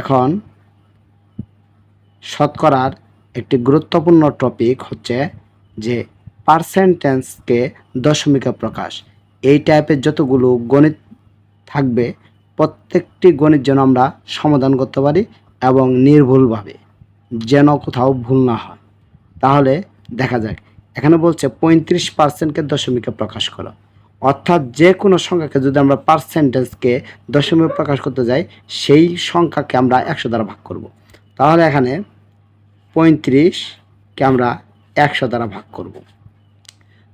এখন শতকরার একটি গুরুত্বপূর্ণ টপিক হচ্ছে যে পার্সেন্টেন্সকে দশমিকা প্রকাশ। এই টাইপের যতগুলো গণিত থাকবে, প্রত্যেকটি গণিত যেন আমরা সমাধান করতে পারি এবং নির্ভুলভাবে, যেন কোথাও ভুল না হয়। তাহলে দেখা যাক, এখানে বলছে পঁয়ত্রিশ পার্সেন্টকে দশমিকে প্রকাশ করো। অর্থাৎ যে কোনো সংখ্যাকে যদি আমরা পার্সেন্টেজকে দশমিকে প্রকাশ করতে যাই, সেই সংখ্যাকে আমরা একশো দ্বারা ভাগ করব। তাহলে এখানে পঁয়ত্রিশকে আমরা একশো দ্বারা ভাগ করব।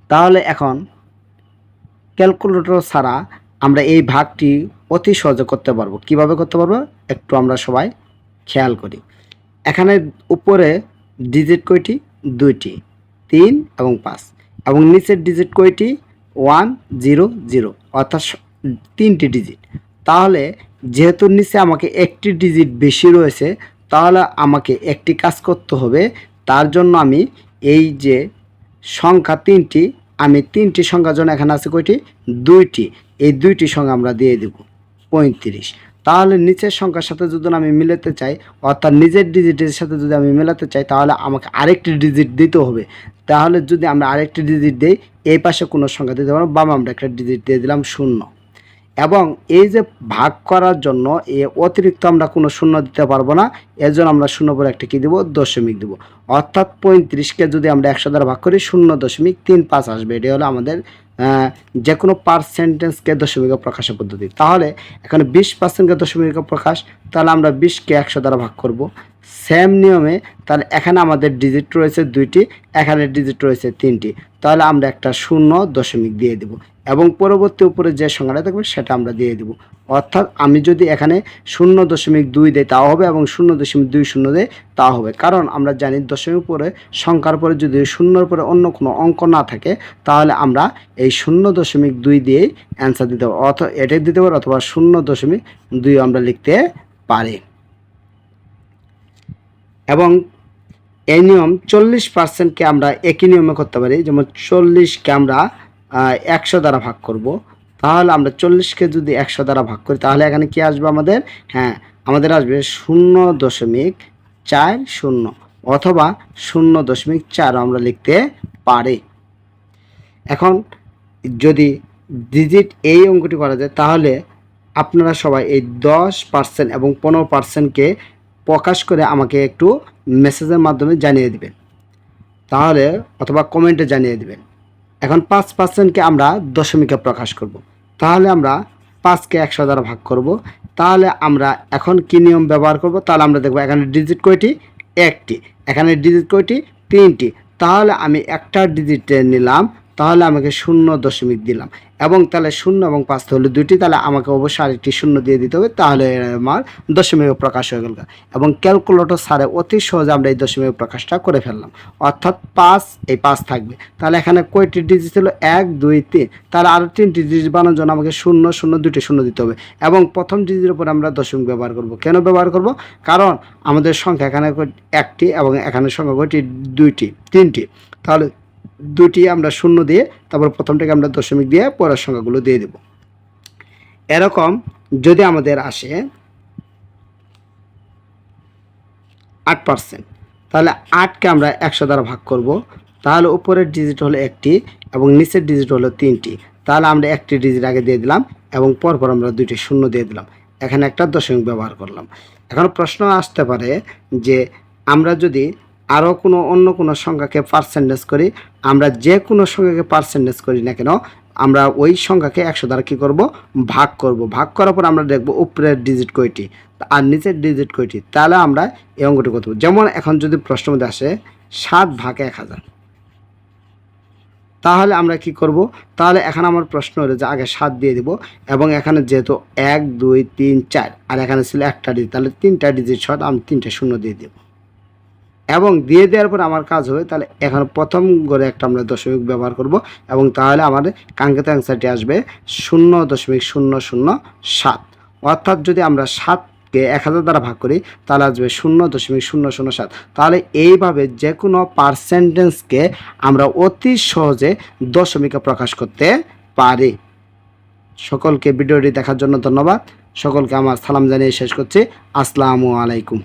তাহলে এখন ক্যালকুলেটর ছাড়া আমরা এই ভাগটি অতি সহজে করতে পারব। কীভাবে করতে পারব? একটু আমরা সবাই খেয়াল করি। এখানে উপরে ডিজিট কয়টি? দুইটি, তিন এবং পাঁচ। এবং নিচের ডিজিট কয়টি? ওয়ান জিরো জিরো অর্থাৎ তিনটি ডিজিট তাহলে যেহেতু নিচে আমাকে একটি ডিজিট বেশি রয়েছে, তাহলে আমাকে একটি কাজ করতে হবে। তার জন্য আমি এই যে সংখ্যা তিনটি, আমি তিনটি সংখ্যার জন্য এখানে আছে কয়টি? দুইটি। এই দুইটি সংখ্যা আমরা দিয়ে দেব। পঁয়ত্রিশ। তাহলে নিচের সংখ্যার সাথে যদি আমি মিলাতে চাই, অর্থাৎ নিজের ডিজিটের সাথে যদি আমি মেলাতে চাই, তাহলে আমাকে আরেকটি ডিজিট দিতে হবে। তাহলে যদি আমরা আরেকটি ডিজিট দিই, এই পাশে কোনো সংখ্যা দিতে পারব বাম আমরা একটা ডিজিট দিয়ে দিলাম শূন্য। এবং এই যে ভাগ করার জন্য এ অতিরিক্ত আমরা কোনো শূন্য দিতে পারব না এর জন্য আমরা শূন্য পরে একটা কী দেবো? দশমিক দেবো। অর্থাৎ পঁয়ত্রিশকে যদি আমরা একশো দ্বারা ভাগ করি, শূন্য দশমিক তিন পাঁচ আসবে। এটি হলো আমাদের যে কোনো পার্সেন্টেজকে দশমিকা প্রকাশের পদ্ধতি। তাহলে এখানে বিশ পার্সেন্টকে দশমিকা প্রকাশ, তাহলে আমরা বিশকে একশো দ্বারা ভাগ করব। সেম নিয়মে তাহলে এখানে আমাদের ডিজিট রয়েছে দুইটি, এখানে ডিজিট রয়েছে তিনটি। তাহলে আমরা একটা শূন্য দশমিক দিয়ে দেব এবং পরবর্তী উপরে যে সংখ্যাটা থাকবে সেটা আমরা দিয়ে দেব। অর্থাৎ আমি যদি এখানে শূন্য দশমিক দুই দেই তাও হবে এবং শূন্য দশমিক দুই শূন্য দেয় তাও হবে। কারণ আমরা জানি দশমিক পরে সংখ্যার পরে যদি শূন্যর পরে অন্য কোনো অঙ্ক না থাকে, তাহলে আমরা এই শূন্য দশমিক দুই দিয়েই অ্যান্সার দিতে পারব। অথবা এটাই দিতে পারি অথবা শূন্য দশমিক দুই আমরা লিখতে পারি। এবং এই নিয়ম চল্লিশ পার্সেন্টকে আমরা একই নিয়মে করতে পারি, যেমন চল্লিশকে আমরা একশো দ্বারা ভাগ করব। তাহলে আমরা চল্লিশকে যদি একশো দ্বারা ভাগ করি, তাহলে এখানে কি আসবে আমাদের? হ্যাঁ আমাদের আসবে শূন্য দশমিক চার শূন্য অথবা শূন্য দশমিক চার আমরা লিখতে পারি। এখন যদি ডিজিট এই অঙ্কটি করা যায়, তাহলে আপনারা সবাই এই দশ পার্সেন্ট এবং পনেরো পার্সেন্টকে প্রকাশ করে আমাকে একটু মেসেজের মাধ্যমে জানিয়ে দিবেন। তাহলে অথবা কমেন্টে জানিয়ে দিবেন। এখন পাঁচ পার্সেন্টকে আমরা দশমিকে প্রকাশ করব। তাহলে আমরা পাঁচকে একশো দ্বারা ভাগ করব। তাহলে আমরা এখন কী নিয়ম ব্যবহার করব? তাহলে আমরা দেখব এখানে ডিজিট কয়টি? একটি। এখানে ডিজিট কয়টি? তিনটি। তাহলে আমি একটা ডিজিট নিলাম তাহলে আমাকে শূন্য দশমিক দিলাম। এবং তাহলে শূন্য এবং পাঁচ হলে দুইটি, তাহলে আমাকে অবশ্যই আরেকটি শূন্য দিয়ে দিতে হবে, তাহলে আমার দশমিক প্রকাশ হয়ে গেল। এবং ক্যালকুলেটর সারে অতি সহজে আমরা এই দশমিক প্রকাশটা করে ফেললাম। অর্থাৎ পাঁচ, এই পাঁচ থাকবে। তাহলে এখানে কয়টি ডিজিট ছিল এক, দুই, তিন। তাহলে আরও তিনটি ডিজিট বানানোর জন্য আমাকে শূন্য শূন্য, দুইটি শূন্য দিতে হবে। এবং প্রথম ডিজিটের উপরে আমরা দশমিক ব্যবহার করব। কেন ব্যবহার করব? কারণ আমাদের সংখ্যা এখানে একটি এবং এখানে সংখ্যা কয়টি? দুইটি, তিনটি। তাহলে দুটি আমরা শূন্য দিয়ে তারপর প্রথমটাকে আমরা দশমিক দিয়ে পরের সংখ্যাগুলো দিয়ে দেব। এরকম যদি আমাদের আসে আট পার্সেন্ট তাহলে আটকে আমরা একশো দ্বারা ভাগ করব। তাহলে উপরের ডিজিট হলো একটি এবং নিচের ডিজিট হলো তিনটি। তাহলে আমরা একটি ডিজিট আগে দিয়ে দিলাম এবং পরপর আমরা দুইটি শূন্য দিয়ে দিলাম। এখানে একটা দশমিক ব্যবহার করলাম। এখন প্রশ্ন আসতে পারে যে আমরা যদি আরও কোনো অন্য কোনো সংখ্যাকে পার্সেন্টেজ করি, আমরা যে কোনো সংখ্যাকে পার্সেন্টেজ করি না কেন, আমরা ওই সংখ্যাকে একশো দ্বারা কী করব? ভাগ করব। ভাগ করার পর আমরা দেখব উপরের ডিজিট কয়টি আর নিচের ডিজিট কয়টি। তাহলে আমরা এই অঙ্কটি করতে যেমন এখন যদি প্রশ্ন মধ্যে আসে, সাত ভাগ এক হাজার। তাহলে আমরা কি করব? তাহলে এখানে আমার প্রশ্ন হলো যে আগে সাত দিয়ে দিব এবং এখানে যেহেতু এক, দুই, তিন, চার, আর এখানে ছিল একটা ডিজিট তাহলে তিনটা ডিজিট শর্ট আমি তিনটা শূন্য দিয়ে দেব। এবং দিয়ে দেওয়ার পর আমার কাজ হবে, তাহলে এখানে প্রথম করে একটা আমরা দশমিক ব্যবহার করব এবং তাহলে আমাদের কাঙ্ক্ষিত অ্যান্সারটি আসবে শূন্য দশমিক শূন্য শূন্য সাত। অর্থাৎ যদি আমরা সাতকে এক হাজার দ্বারা ভাগ করি, তাহলে আসবে শূন্য দশমিক শূন্য শূন্য সাত। তাহলে এইভাবে যে কোনো পার্সেন্টেজকে আমরা অতি সহজে দশমিকে প্রকাশ করতে পারি। সকলকে ভিডিওটি দেখার জন্য ধন্যবাদ। সকলকে আমার সালাম জানিয়ে শেষ করছি। আসসালামু আলাইকুম।